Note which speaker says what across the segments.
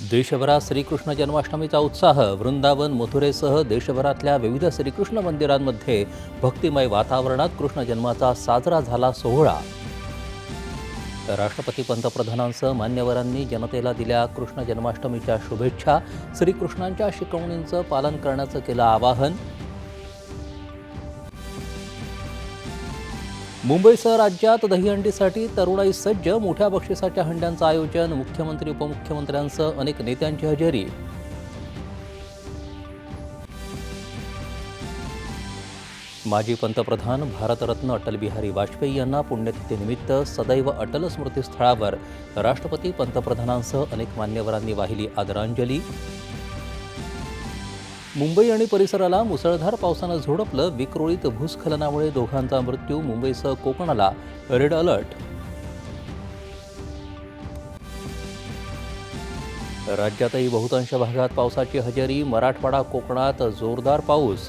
Speaker 1: देशभरात श्रीकृष्ण जन्माष्टमीचा उत्साह वृंदावन मथुरेसह देशभरातल्या विविध श्रीकृष्ण मंदिरांमध्ये भक्तिमय वातावरणात कृष्ण जन्माचा साजरा झाला सोहळा. राष्ट्रपती पंतप्रधानांसह मान्यवरांनी जनतेला दिल्या कृष्ण जन्माष्टमीच्या शुभेच्छा. श्रीकृष्णांच्या शिकवणींचं पालन करण्याचं केलं आवाहन. मुंबईसह राज्यात दहीहंडीसाठी तरुणाई सज्ज मोठ्या बक्षिसाच्या हंड्यांचं आयोजन मुख्यमंत्री उपमुख्यमंत्र्यांसह अनेक नेत्यांची हजेरी. माजी पंतप्रधान भारतरत्न अटल बिहारी वाजपेयी यांना पुण्यतिथीनिमित्त सदैव अटल स्मृतीस्थळावर राष्ट्रपती पंतप्रधानांसह अनेक मान्यवरांनी वाहिली आदरांजली. मुंबई आणि परिसराला मुसळधार पावसानं झोडपलं विक्रोळीत भूस्खलनामुळे दोघांचा मृत्यू मुंबईसह कोकणाला रेड अलर्ट राज्यातही बहुतांश भागात पावसाची हजेरी मराठवाडा कोकणात जोरदार पाऊस.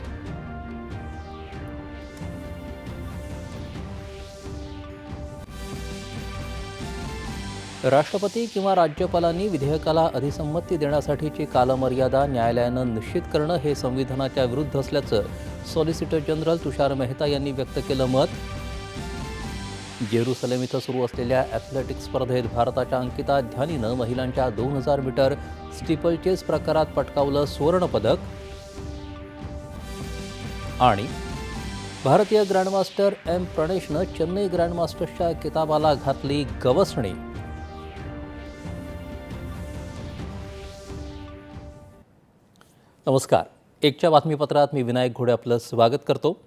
Speaker 1: राष्ट्रपती किंवा राज्यपालांनी विधेयकाला अधिसंमती देण्यासाठीची कालमर्यादा न्यायालयानं निश्चित करणं हे संविधानाच्या विरुद्ध असल्याचं सॉलिसिटर जनरल तुषार मेहता यांनी व्यक्त केलं मत. जेरुसलेम इथं सुरू असलेल्या ॲथलेटिक स्पर्धेत भारताच्या अंकिता ध्यानीनं महिलांच्या दोन हजार मीटर स्टिपल चेस प्रकारात पटकावलं सुवर्णपदक. आणि भारतीय ग्रँडमास्टर एम प्रणेशनं चेन्नई ग्रँडमास्टर्सच्या किताबाला घातली गवसणी. नमस्कार. एकच्या बातमीपत्रात मी विनायक घोडे आपलं स्वागत करतो.